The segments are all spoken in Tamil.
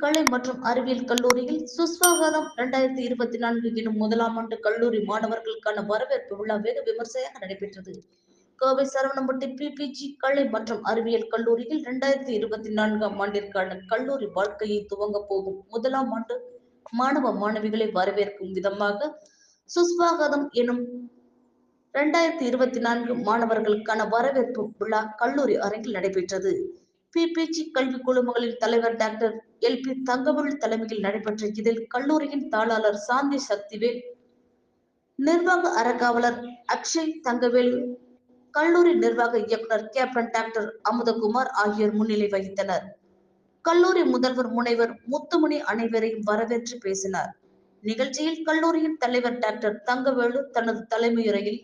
கலை மற்றும் அறிவியல் கல்லூரியில் சுஸ்வாகதம் இரண்டாயிரத்தி இருபத்தி நான்கு எனும் முதலாம் ஆண்டு கல்லூரி மாணவர்களுக்கான வரவேற்பு விழா வெகு விமர்சையாக நடைபெற்றது. கோவை சரவணம்பட்டி பிபிஜி கலை மற்றும் அறிவியல் கல்லூரியில் இரண்டாயிரத்தி இருபத்தி நான்காம் ஆண்டிற்கான கல்லூரி வாழ்க்கையை துவங்க போகும் முதலாம் ஆண்டு மாணவ மாணவிகளை வரவேற்கும் விதமாக சுஸ்வாகதம் எனும் இரண்டாயிரத்தி இருபத்தி நான்கு மாணவர்களுக்கான வரவேற்பு விழா கல்லூரி அரங்கில் நடைபெற்றது. பிபிஜி கல்வி குழுமங்களின் தலைவர் டாக்டர் எல். பி. தங்கவேல் தலைமையில் நடைபெற்ற இதில் கல்லூரியின் தாளாளர் சாந்தி சக்திவேல் நிர்வாக அறக்காவலர் அக்ஷய் தங்கவேல் கல்லூரி நிர்வாக இயக்குனர் கேப்டன் டாக்டர் அமுதகுமார் ஆகியோர் முன்னிலை வகித்தனர். கல்லூரி முதல்வர் முனைவர் முத்துமணி அனைவரையும் வரவேற்று பேசினார். நிகழ்ச்சியில் கல்லூரியின் தலைவர் டாக்டர் தங்கவேலு தனது தலைமையுரையில்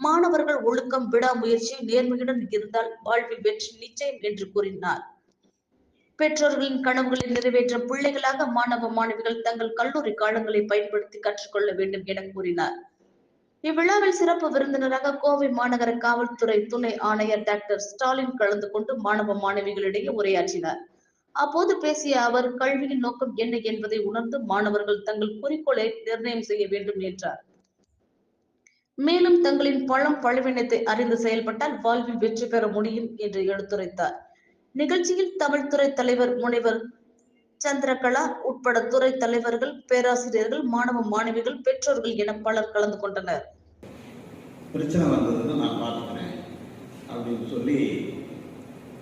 மாணவர்கள் ஒழுக்கம் விடாமுயற்சி நேர்மையுடன் இருந்தால் வாழ்வில் வெற்றி நிச்சயம் என்று கூறினார். பெற்றோர்களின் கனவுகளை நிறைவேற்ற பிள்ளைகளாக மாணவ மாணவிகள் தங்கள் கல்லூரி காலங்களை பயன்படுத்தி கற்றுக்கொள்ள வேண்டும் என கூறினார். இவ்விழாவில் சிறப்பு விருந்தினராக கோவை மாநகர காவல்துறை துணை ஆணையர் டாக்டர் ஸ்டாலின் கலந்து கொண்டு மாணவ மாணவிகளிடையே உரையாற்றினார். அப்போது பேசிய அவர் கல்வியின் நோக்கம் என்ன என்பதை உணர்ந்து மாணவர்கள் தங்கள் குறிக்கோளை நிர்ணயம் செய்ய வேண்டும் என்றார். மேலும் தங்களின் பழம் பழவினத்தை அறிந்து செயல்பட்டால் வாழ்வில் வெற்றி பெற முடியும் என்று எடுத்துரைத்தார். நிகழ்ச்சியில் தமிழ்துறை தலைவர் முனைவர் சந்திரகலா உட்பட துறை தலைவர்கள் பேராசிரியர்கள் மாணவ மாணவிகள் பெற்றோர்கள் என பலர் கலந்து கொண்டனர். பிரச்சனை வந்ததுன்னு நான் பார்த்துக்கிறேன் அப்படின்னு சொல்லி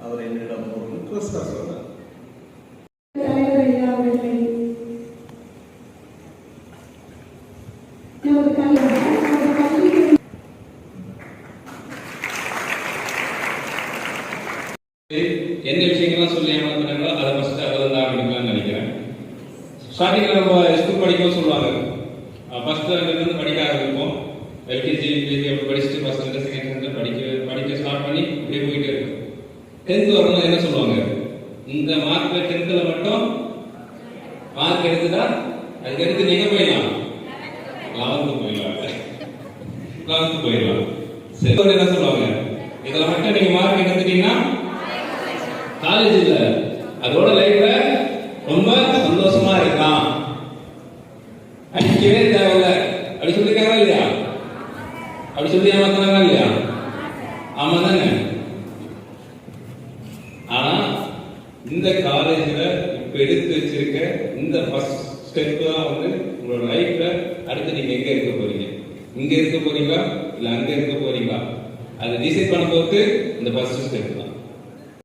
அவர் என்னிடம் ஒரு ரிக்வஸ்டாக சொல்றார் தலைவர் என்ன விஷயங்கள்லாம் சொல்லி ஏமாத்துறாங்களோ அதை ஃபஸ்ட்டு அதை வந்து ஆரம்பிக்கலாம்னு நினைக்கிறேன். ஸ்டார்டிங்கில் நம்ம ஸ்கூல் படிக்கும் சொல்லுவாங்க. ஃபஸ்ட் ஸ்டாண்டர்ட்லேருந்து படிக்க ஆரம்பிப்போம். எல்கேஜி யூகேஜி அப்படி படிச்சுட்டு ஃபஸ்ட் ஸ்டாண்டர்ட் செகண்ட் ஸ்டாண்டர்ட் படிக்க படிக்க ஸ்டார்ட் பண்ணி இப்படியே போயிட்டே இருக்கும். டென்த் வரும்போது என்ன சொல்லுவாங்க? இந்த மார்க்கில் டென்த்தில் மட்டும் மார்க் எடுத்துட்டா அதுக்கு எடுத்து நீங்கள் போயிடலாம். லெவன்த்து போயிடலாம். லெவன்த்து போயிடலாம். சரி என்ன சொல்லுவாங்க? இதில் மட்டும் நீங்கள் மார்க் எடுத்துட்டீங்கன்னா காலேஜ் இல்ல. அதோட லைஃப்ல ரொம்ப சந்தோஷமா இருக்கலாம் அடிக்கவே தேவையில்ல அப்படி சொல்லிருக்காங்களா இல்லையா? அப்படி சொல்லி ஏமாத்துறாங்களா இல்லையா? ஆமா தானே. ஆனா இந்த காலேஜ்ல இப்ப எடுத்து வச்சிருக்க இந்த ஃபர்ஸ்ட் ஸ்டெப் தான் வந்து உங்களோட லைஃப்ல அடுத்து நீங்க எங்க இருக்க போறீங்க? இங்க இருக்க போறீங்களா? இல்ல அங்க இருக்க போறீங்களா? அதை டிசைட் பண்ண போறது இந்த ஃபர்ஸ்ட் ஸ்டெப் தான்.